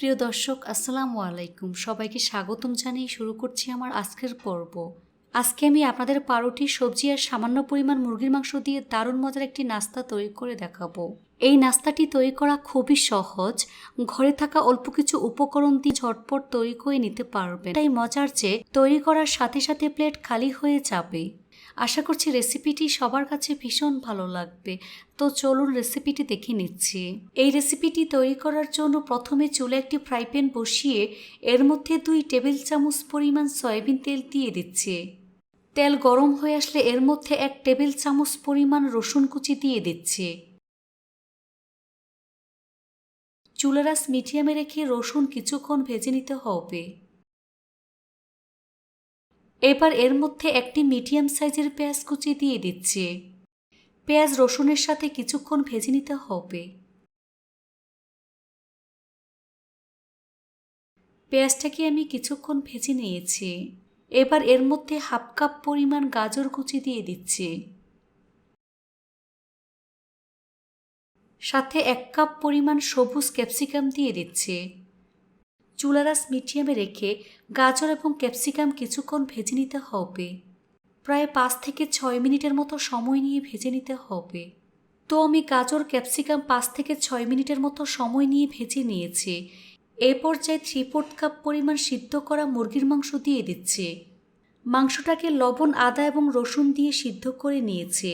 প্রিয় দর্শক, আসসালামু আলাইকুম। সবাইকে স্বাগতম জানিয়ে শুরু করছি আমার আজকের পর্ব। আজকে আমি আপনাদের পাউরুটি সবজি আর সামান্য পরিমাণ মুরগির মাংস দিয়ে দারুণ মজার একটি নাস্তা তৈরি করে দেখাবো। এই নাস্তাটি তৈরি করা খুবই সহজ। ঘরে থাকা অল্প কিছু উপকরণ দিয়ে ঝটপট তৈরি করে নিতে পারবেন। তাই মজার চেয়ে তৈরি করার সাথে সাথে প্লেট খালি হয়ে যাবে। আশা করছি রেসিপিটি সবার কাছে ভীষণ ভালো লাগবে। তো চলুন রেসিপিটি দেখে নিচ্ছি। এই রেসিপিটি তৈরি করার জন্য প্রথমে চুলে একটি ফ্রাই প্যান বসিয়ে এর মধ্যে দুই টেবিল চামচ পরিমাণ সয়াবিন তেল দিয়ে দিচ্ছে। তেল গরম হয়ে আসলে এর মধ্যে এক টেবিল চামচ পরিমাণ রসুন কুচি দিয়ে দিচ্ছে। চুলারাস মিডিয়ামে রেখে রসুন কিছুক্ষণ ভেজে নিতে হবে। এবার এর মধ্যে একটি মিডিয়াম সাইজের পেঁয়াজ কুচি দিয়ে দিচ্ছে। পেঁয়াজ রসুনের সাথে কিছুক্ষণ ভেজে নিতে হবে। পেঁয়াজটাকে আমি কিছুক্ষণ ভেজে নিয়েছি। এবার এর মধ্যে হাফ কাপ পরিমাণ গাজর কুচি দিয়ে দিচ্ছি। সাথে এক কাপ পরিমাণ সবুজ ক্যাপসিকাম দিয়ে দিচ্ছে। চুলারাস মিডিয়ামে রেখে গাজর এবং ক্যাপসিকাম কিছুক্ষণ ভেজে নিতে হবে। প্রায় পাঁচ থেকে ছয় মিনিটের মতো সময় নিয়ে ভেজে নিতে হবে। তো আমি গাজর, ক্যাপসিকাম পাঁচ থেকে ছয় মিনিটের মতো সময় নিয়ে ভেজে নিয়েছি। এ পর্যায়ে থ্রি ফোর্থ কাপ পরিমাণ সিদ্ধ করা মুরগির মাংস দিয়ে দিচ্ছে। মাংসটাকে লবণ, আদা এবং রসুন দিয়ে সিদ্ধ করে নিয়েছে।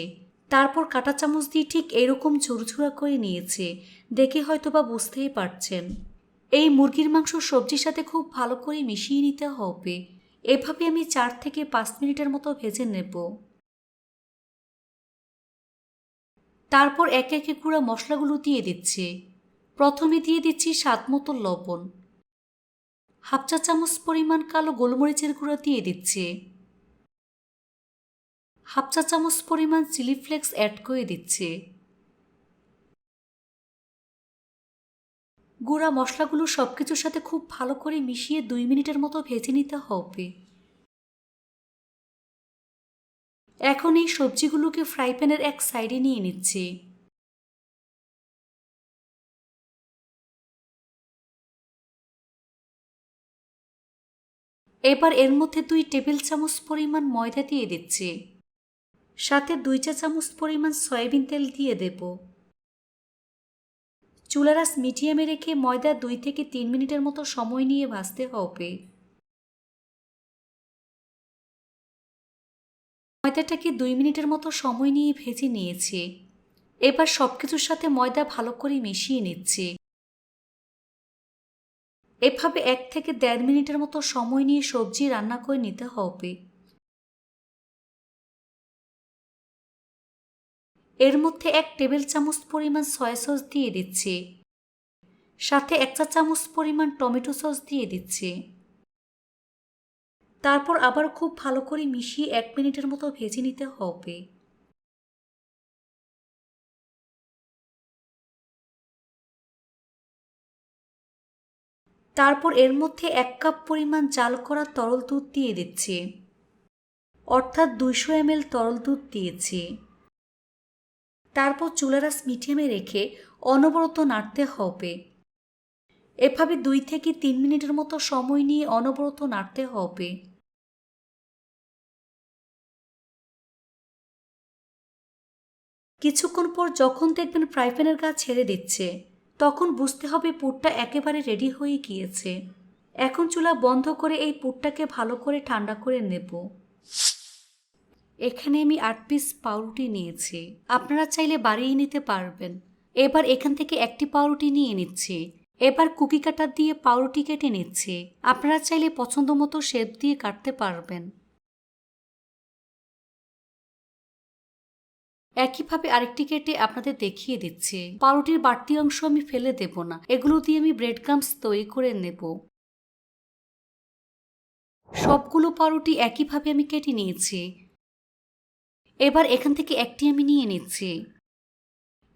তারপর কাঁটা চামচ দিয়ে ঠিক এরকম ঝুরঝুরা করে নিয়েছে। দেখে হয়তো বা বুঝতেই পারছেন। এই মুরগির মাংস সবজির সাথে খুব ভালো করে মিশিয়ে নিতে হবে। এভাবে আমি চার থেকে পাঁচ মিনিটের মতো ভেজে নেব। তারপর একে একে গুঁড়া মশলাগুলো দিয়ে দিচ্ছে। প্রথমে দিয়ে দিচ্ছি স্বাদ মতো লবণ। হাফ চা চামচ পরিমাণ কালো গোলমরিচের গুঁড়া দিয়ে দিচ্ছে। হাফ চা চামচ পরিমাণ চিলি ফ্লেক্স অ্যাড করে দিচ্ছে। গুঁড়া মশলাগুলো সব কিছুর সাথে খুব ভালো করে মিশিয়ে দুই মিনিটের মতো ভেজে নিতে হবে। এখন এই সবজিগুলোকে ফ্রাই প্যানের এক সাইডে নিয়ে নিচ্ছি। এবার এর মধ্যে দুই টেবিল চামচ পরিমাণ ময়দা দিয়ে দিচ্ছি। সাথে দুই চা চামচ পরিমাণ সয়াবিন তেল দিয়ে দেব। চুলারাস মিডিয়ামে রেখে ময়দা দুই থেকে তিন মিনিটের মতো সময় নিয়ে ভাজতে হবে। ময়দাটাকে দুই মিনিটের মতো সময় নিয়ে ভেজে নিয়েছি। এবার সব কিছুর সাথে ময়দা ভালো করে মিশিয়ে নিচ্ছি। এভাবে এক থেকে দেড় মিনিটের মতো সময় নিয়ে সবজি রান্না করে নিতে হবে। এর মধ্যে এক টেবিল চামচ পরিমাণ সয়া সস দিয়ে দিচ্ছি। সাথে এক চা চামচ পরিমাণ টমেটো সস দিয়ে দিচ্ছি। তারপর আবার খুব ভালো করে মিশিয়ে এক মিনিটের মতো ভেজে নিতে হবে। তারপর এর মধ্যে এক কাপ পরিমাণ জাল করা তরল দুধ দিয়ে দিচ্ছি। অর্থাৎ দুইশো এম তরল দুধ দিয়েছি। তারপর চুলারাস মিডিয়ামে রেখে অনবরত নাড়তে হবে। এভাবে দুই থেকে তিন মিনিটের মতো সময় নিয়ে অনবরত নাড়তে হবে। কিছুক্ষণ পর যখন দেখবেন ফ্রাই প্যানের গা ছেড়ে দিচ্ছে, তখন বুঝতে হবে পুরটা একেবারে রেডি হয়ে গিয়েছে। এখন চুলা বন্ধ করে এই পুরটাকে ভালো করে ঠান্ডা করে নেব। এখানে আমি আট পিস পাউরুটি নিয়েছি। আপনারা চাইলে বাড়িয়ে নিতে পারবেন। এবার এখান থেকে একটি পাউরুটি নিয়ে নিচ্ছি। এবার কুকি কাটার দিয়ে পাউরুটি কেটে নিচ্ছি। আপনারা চাইলে পছন্দ মতো শেপ দিয়ে কাটতে পারবেন। একইভাবে আরেকটি কেটে আপনাদের দেখিয়ে দিচ্ছি। পাউরুটির বাড়তি অংশ আমি ফেলে দেব না। এগুলো দিয়ে আমি ব্রেড গামস তৈরি করে নেব। সবগুলো পাউরুটি একইভাবে আমি কেটে নিয়েছি। এবার এখান থেকে একটি আমি নিয়ে নিচ্ছি।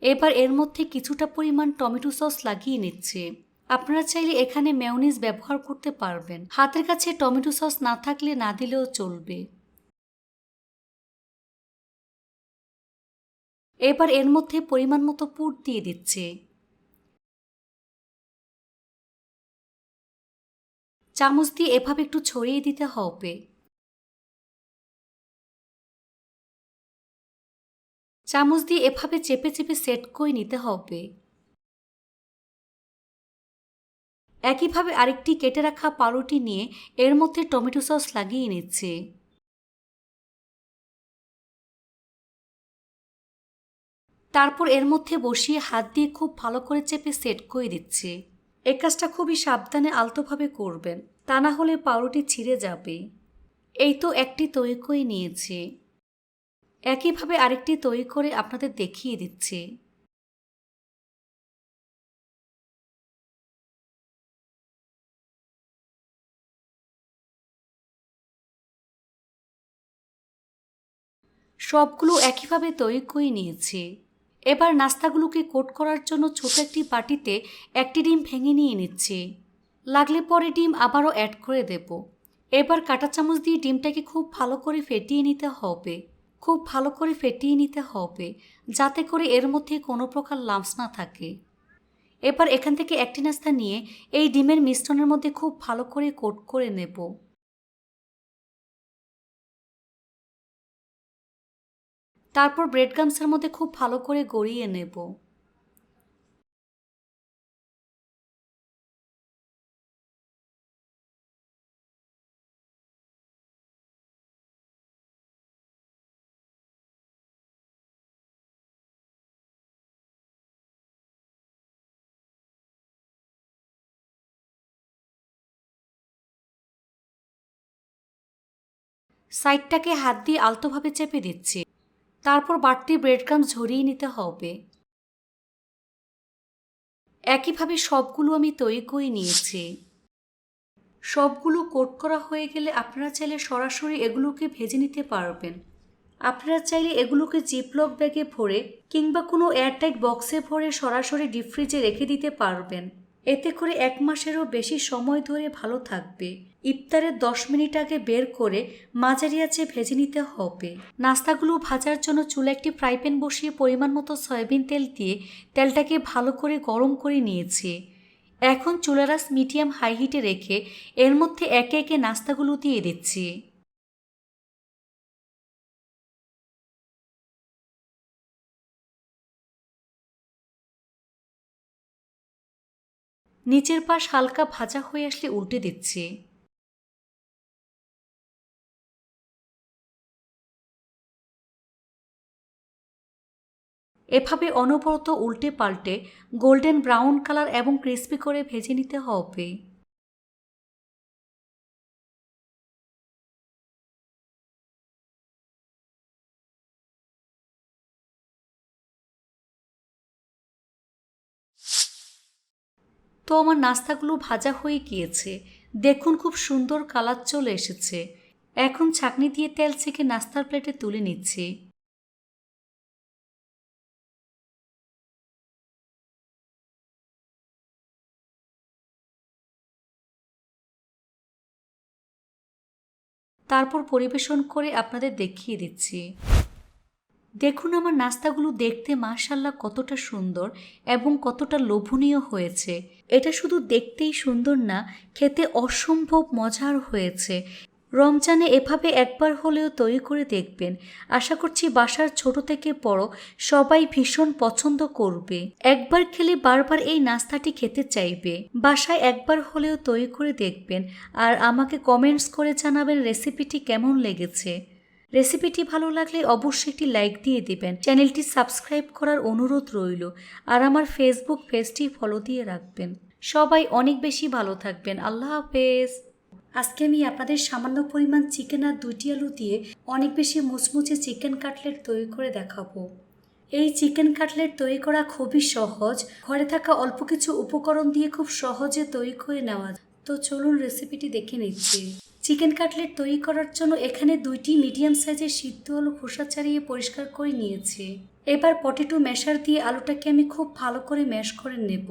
এবার এর মধ্যে কিছুটা পরিমাণ টমেটো সস লাগিয়ে নিচ্ছে। আপনারা চাইলে এখানে মেয়নিজ ব্যবহার করতে পারবেন। হাতের কাছে টমেটো সস না থাকলে না দিলেও চলবে। এবার এর মধ্যে পরিমাণ মতো পুর দিয়ে দিচ্ছে। চামচ দিয়ে এভাবে একটু ছড়িয়ে দিতে হবে। চামচ দিয়ে এভাবে চেপে চেপে সেট করে নিতে হবে। একইভাবে আরেকটি কেটে রাখা পাউরুটি নিয়ে এর মধ্যে টমেটো সস লাগিয়ে নিচ্ছে। তারপর এর মধ্যে বসিয়ে হাত দিয়ে খুব ভালো করে চেপে সেট করে দিচ্ছে। এ কাজটা খুবই সাবধানে আলতোভাবে করবেন, তা না হলে পাউরুটি ছিঁড়ে যাবে। এই তো একটি তৈরি করে নিয়েছে। একইভাবে আরেকটি তৈরি করে আপনাদের দেখিয়ে দিচ্ছে। সবগুলো একইভাবে তৈরি করে নিয়েছে। এবার নাস্তাগুলোকে কোট করার জন্য ছোট একটি বাটিতে একটি ডিম ভেঙে নিয়ে নিচ্ছে। লাগলে পরে ডিম আবারও অ্যাড করে দেব। এবার কাঁটা চামচ দিয়ে ডিমটাকে খুব ভালো করে ফেটিয়ে নিতে হবে। খুব ভালো করে ফেটিয়ে নিতে হবে, যাতে করে এর মধ্যে কোনো প্রকার লাম্পস না থাকে। এবার এখান থেকে একটি নাস্তা নিয়ে এই ডিমের মিশ্রণের মধ্যে খুব ভালো করে কোট করে নেব। তারপর ব্রেড গামসের মধ্যে খুব ভালো করে গড়িয়ে নেব। সাইডটাকে হাত দিয়ে আলতোভাবে চেপে দিচ্ছি। তারপর বাড়তি ব্রেডক্রাম ঝরিয়ে নিতে হবে। একইভাবে সবগুলো আমি তৈরি করে নিয়েছি। সবগুলো কোট করা হয়ে গেলে আপনারা চাইলে সরাসরি এগুলোকে ভেজে নিতে পারবেন। আপনারা চাইলে এগুলোকে জিপলক ব্যাগে ভরে কিংবা কোনো এয়ারটাইট বক্সে ভরে সরাসরি ডিপ ফ্রিজে রেখে দিতে পারবেন। এতে করে এক মাসেরও বেশি সময় ধরে ভালো থাকবে। ইফতারের দশ মিনিট আগে বের করে মাঝারি আছে ভেজে নিতে হবে। নাস্তাগুলো ভাজার জন্য চুলে একটি ফ্রাই প্যান বসিয়ে পরিমাণ মতো সয়াবিন তেল দিয়ে তেলটাকে ভালো করে গরম করে নিয়েছি। এখন চুলারাস মিডিয়াম হাই হিটে রেখে এর মধ্যে একে একে নাস্তাগুলো দিয়ে দিচ্ছি। নিচের পাশ হালকা ভাজা হয়ে আসলে উল্টে দিচ্ছি। এভাবে অনবরত উল্টে পাল্টে গোল্ডেন ব্রাউন কালার এবং ক্রিস্পি করে ভেজে নিতে হবে। তো আমার নাস্তাগুলো ভাজা হয়ে গিয়েছে। দেখুন খুব সুন্দর কালার চলে এসেছে। এখন ছাকনি দিয়ে তেল ছেঁকে নাস্তার প্লেটে তুলে নিচ্ছি। তারপর পরিবেশন করে আপনাদের দেখিয়ে দিচ্ছি। দেখুন আমার নাস্তাগুলো দেখতে মাশাল্লাহ কতটা সুন্দর এবং কতটা লোভনীয় হয়েছে। এটা শুধু দেখতেই সুন্দর না, খেতে অসম্ভব মজার হয়েছে। রমজানে এভাবে একবার হলেও তৈরি করে দেখবেন। আশা করছি বাসার ছোট থেকে বড় সবাই ভীষণ পছন্দ করবে। একবার খেলে বারবার এই নাস্তাটি খেতে চাইবে। বাসায় একবার হলেও তৈরি করে দেখবেন। আর আমাকে কমেন্টস করে জানাবেন রেসিপিটি কেমন লেগেছে। রেসিপিটি ভালো লাগলে অবশ্যই একটি লাইক দিয়ে দেবেন। চ্যানেলটি সাবস্ক্রাইব করার অনুরোধ রইল। আর আমার ফেসবুক পেজটি ফলো দিয়ে রাখবেন। সবাই অনেক বেশি ভালো থাকবেন। আল্লাহ হাফেজ। আজকে আমি আপনাদের সামান্য পরিমাণ চিকেন আর দুইটি আলু দিয়ে অনেক বেশি মুচমুচে চিকেন কাটলেট তৈরি করে দেখাবো। এই চিকেন কাটলেট তৈরি করা খুবই সহজ। ঘরে থাকা অল্প কিছু উপকরণ দিয়ে খুব সহজে তৈরি করে নেওয়া তো চলুন রেসিপিটি দেখে নিচ্ছি। চিকেন কাটলেট তৈরি করার জন্য এখানে দুইটি মিডিয়াম সাইজের সিদ্ধ আলু খোসা ছাড়িয়ে পরিষ্কার করে নিয়েছি। এবার পটেটো ম্যাশার দিয়ে আলুটাকে আমি খুব ভালো করে ম্যাশ করে নেব।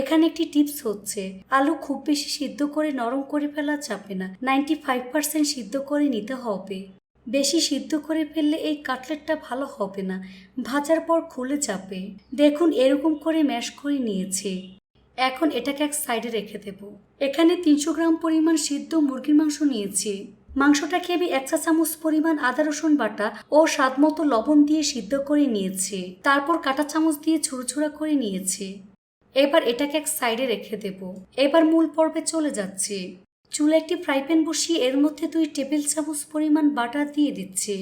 এখানে একটি টিপস হচ্ছে, আলু খুব বেশি সিদ্ধ করে নরম করে ফেলা যাবে না নাইনটি ফাইভ পার্সেন্ট সিদ্ধ করে নিতে হবে। বেশি সিদ্ধ করে ফেললে এই কাটলেটটা ভালো হবে না, ভাজার পর খুলে যাবে। দেখুন এরকম করে ম্যাশ করে নিয়েছে। এখন এটাকে এক সাইডে রেখে দেব। এখানে তিনশো গ্রাম পরিমাণ সিদ্ধ মুরগির মাংস নিয়েছি। মাংসটাকে আমি এক চা চামচ পরিমাণ আদা, রসুন বাটা ও স্বাদ মতো লবণ দিয়ে সিদ্ধ করে নিয়েছি। তারপর কাঁটা চামচ দিয়ে ঝুরঝুরা করে নিয়েছি। এবার এটাকে এক সাইডে রেখে দেব। এবার মূল পর্বে চলে যাচ্ছে। চুলে একটি ফ্রাই প্যান বসিয়ে এর মধ্যে দুই টেবিল চামচ পরিমাণ বাটার দিয়ে দিচ্ছি।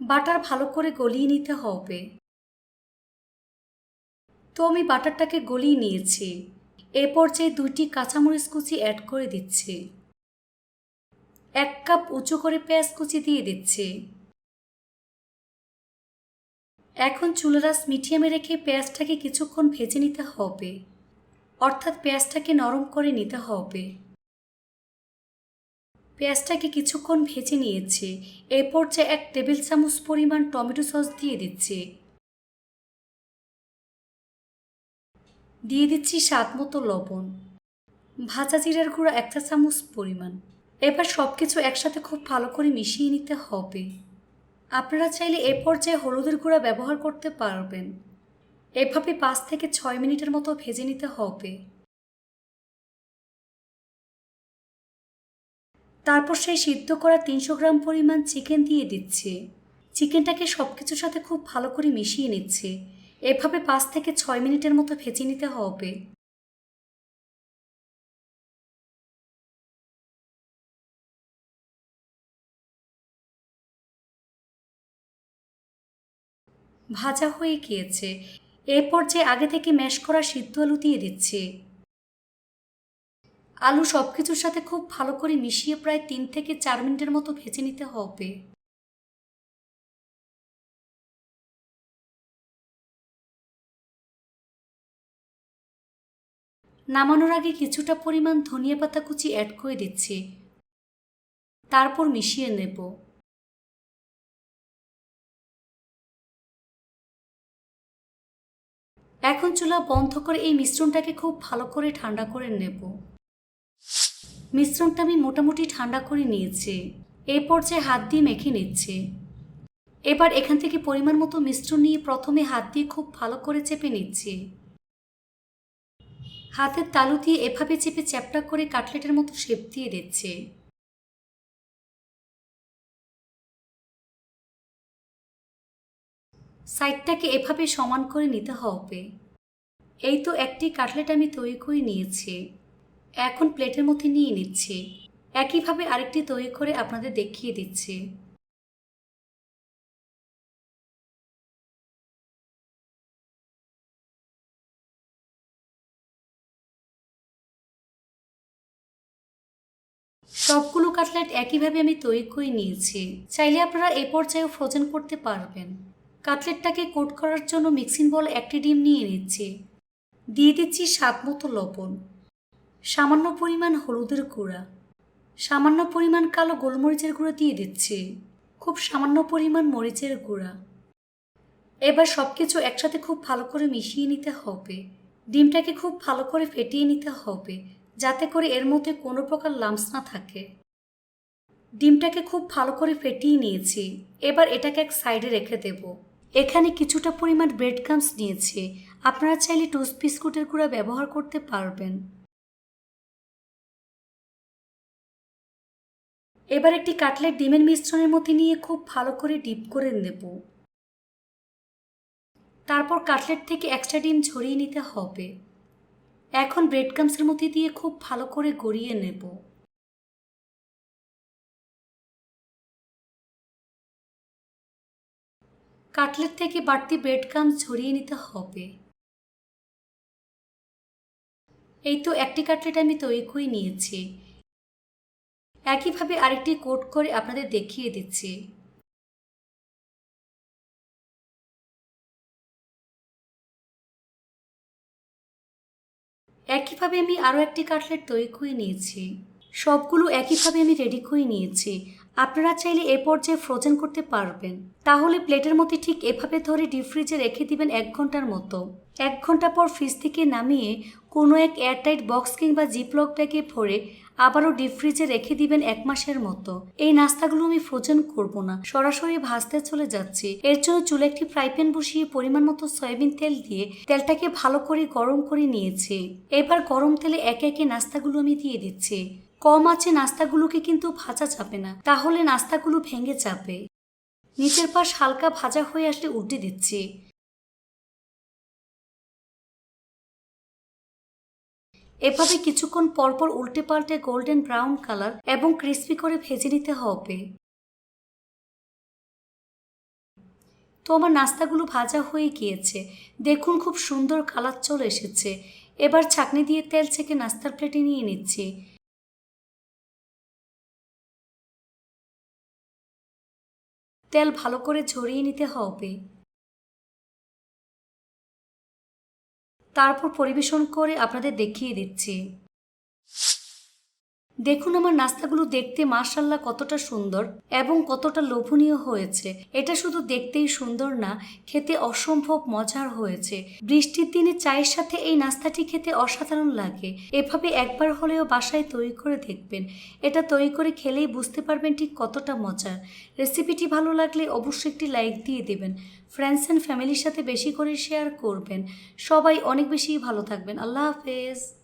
বাটার ভালো করে গলিয়ে নিতে হবে। তো আমি বাটারটাকে গলিয়ে নিয়েছি। এ পর্যায়ে দুইটি কাঁচামরিচ কুচি অ্যাড করে দিচ্ছি। এক কাপ উঁচু করে পেঁয়াজ কুচি দিয়ে দিচ্ছি। এখন চুলারাস মিডিয়ামে রেখে পেঁয়াজটাকে কিছুক্ষণ ভেজে নিতে হবে। অর্থাৎ পেঁয়াজটাকে নরম করে নিতে হবে। পেঁয়াজটাকে কিছুক্ষণ ভেজে নিয়েছে। এ পর্যায়ে এক টেবিল চামচ পরিমাণ টমেটো সস দিয়ে দিচ্ছি। দিয়ে দিচ্ছি স্বাদ মতো লবণ। ভাজা জিরার গুঁড়া একটা চামচ পরিমাণ। এবার সব কিছু একসাথে খুব ভালো করে মিশিয়ে নিতে হবে। আপনারা চাইলে এ পর্যায়ে হলুদের গুঁড়া ব্যবহার করতে পারবেন। এভাবে পাঁচ থেকে ছয় মিনিটের মতো ভেজে নিতে হবে। তারপর সেই সিদ্ধ করা তিনশো গ্রাম পরিমাণ চিকেন দিয়ে দিচ্ছে। চিকেনটাকে সব কিছুর সাথে খুব ভালো করে মিশিয়ে নিচ্ছে। এভাবে পাঁচ থেকে ছয় মিনিটের মতো ভেজে নিতে হবে। ভাজা হয়ে গিয়েছে। এরপর যে আগে থেকে ম্যাশ করা সিদ্ধ আলু দিয়ে দিচ্ছে। আলু সব কিছুর সাথে খুব ভালো করে মিশিয়ে প্রায় তিন থেকে চার মিনিটের মতো ভেজে নিতে হবে। নামানোর আগে কিছুটা পরিমাণ ধনিয়া পাতা কুচি অ্যাড করে দিচ্ছি। তারপর মিশিয়ে নেব। এখন চুলা বন্ধ করে এই মিশ্রণটাকে খুব ভালো করে ঠান্ডা করে নেব। মিশ্রণটা আমি মোটামুটি ঠান্ডা করে নিয়েছি। এই পর্যায়ে হাত দিয়ে মেখে নিচ্ছে। এবার এখান থেকে পরিমাণ মতো মিশ্রণ নিয়ে প্রথমে হাত দিয়ে খুব ভালো করে চেপে নিচ্ছি। হাতের তালু দিয়ে এভাবে চেপে চ্যাপটা করে কাটলেটের মতো শেপ দিয়ে দিচ্ছে। সাইডটাকে এভাবে সমান করে নিতে হবে। এই তো একটি কাটলেট আমি তৈরি করে নিয়েছি। এখন প্লেটের মধ্যে নিয়ে নিচ্ছি। একইভাবে আরেকটি তৈরি করে আপনাদের দেখিয়ে দিচ্ছি। সবগুলো কাটলেট একইভাবে আমি তৈরি করে নিয়েছি। চাইলে আপনারা এ পর্যায়েও ফ্রোজেন করতে পারবেন। কাটলেটটাকে কোট করার জন্য মিক্সিং বল একটি ডিম নিয়ে নিচ্ছি। দিয়ে দিচ্ছি স্বাদ মতো লবণ। সামান্য পরিমাণ হলুদের গুঁড়া। সামান্য পরিমাণ কালো গোলমরিচের গুঁড়ো দিয়ে দিচ্ছি। খুব সামান্য পরিমাণ মরিচের গুঁড়া। এবার সব কিছু একসাথে খুব ভালো করে মিশিয়ে নিতে হবে। ডিমটাকে খুব ভালো করে ফেটিয়ে নিতে হবে, যাতে করে এর মধ্যে কোনো প্রকার লামস না থাকে। ডিমটাকে খুব ভালো করে ফেটিয়ে নিয়েছি। এবার এটাকে এক সাইডে রেখে দেব। এখানে কিছুটা পরিমাণ ব্রেড ক্রামস নিয়েছি। আপনারা চাইলে টোস্ট বিস্কুটের গুঁড়া ব্যবহার করতে পারবেন। এবার একটি কাটলেট ডিমের মিশ্রণের মধ্যে নিয়ে খুব ভালো করে ডিপ করে নেব। তারপর কাটলেট থেকে এক্সট্রা ডিম ঝরিয়ে নিতে হবে। এখন ব্রেড ক্রামসের মধ্যে দিয়ে খুব ভালো করে গড়িয়ে নেব। কাটলেট থেকে বাড়তি ব্রেড ক্রামস ঝরিয়ে নিতে হবে। এই তো একটি কাটলেট আমি তৈরি করে নিয়েছি। একইভাবে আরেকটি কোট করে আপনাদের দেখিয়ে দিচ্ছি। একইভাবে আমি আরও একটি কাটলেট তৈরি করে নিয়েছি। সবগুলো একইভাবে আমি রেডি করে নিয়েছি। আপনারা চাইলে এ পর্যায়ে ফ্রোজেন করতে পারবেন। তাহলে প্লেটের মধ্যে ঠিক এভাবে ধরে ডিপ ফ্রিজে রেখে দিবেন এক ঘণ্টার মতো। এক ঘণ্টা পর ফ্রিজ থেকে নামিয়ে কোনো এক এয়ারটাইট বক্স কিংবা জিপলক ব্যাগে ভরে আবারও ডিপ ফ্রিজে রেখে দিবেন এক মাসের মতো। এই নাস্তাগুলো আমি ফ্রোজেন করব না। সরাসরি ভাজতে চলে যাচ্ছি। এর জন্য চুলে একটি ফ্রাই প্যান বসিয়ে পরিমাণ মতো সয়াবিন তেল দিয়ে তেলটাকে ভালো করে গরম করে নিয়েছি। এবার গরম তেলে একে একে নাস্তাগুলো আমি দিয়ে দিচ্ছি। কম আছে নাস্তাগুলোকে কিন্তু ভাজা যাবে না। তাহলে নাস্তাগুলো ভেঙে যাবে। নিচের পাশ হালকা ভাজা হয়ে আসলে উল্টে দিচ্ছি। এভাবে কিছুক্ষণ পরপর উল্টে পাল্টে গোল্ডেন ব্রাউন কালার এবং ক্রিস্পি করে ভেজে নিতে হবে। তো আমার নাস্তাগুলো ভাজা হয়ে গিয়েছে। দেখুন খুব সুন্দর কালার চলে এসেছে। এবার ছাকনি দিয়ে তেল ছেঁকে নাস্তার প্লেটে নিয়ে নিচ্ছি। তেল ভালো করে ঝরিয়ে নিতে হবে। তারপর পরিবেশন করে আপনাদের দেখিয়ে দিচ্ছি। দেখুন আমার নাস্তাগুলো দেখতে মার্শাল্লাহ কতটা সুন্দর এবং কতটা লোভনীয় হয়েছে। এটা শুধু দেখতেই সুন্দর না, খেতে অসম্ভব মজার হয়েছে। বৃষ্টির দিনে চায়ের সাথে এই নাস্তাটি খেতে অসাধারণ লাগে। এভাবে একবার হলেও বাসায় তৈরি করে দেখবেন। এটা তৈরি করে খেলেই বুঝতে পারবেন ঠিক কতটা মজার। রেসিপিটি ভালো লাগলে অবশ্যই একটি লাইক দিয়ে দেবেন। ফ্রেন্ডস অ্যান্ড ফ্যামিলির সাথে বেশি করে শেয়ার করবেন। সবাই অনেক বেশি ভালো থাকবেন। আল্লাহ হাফেজ।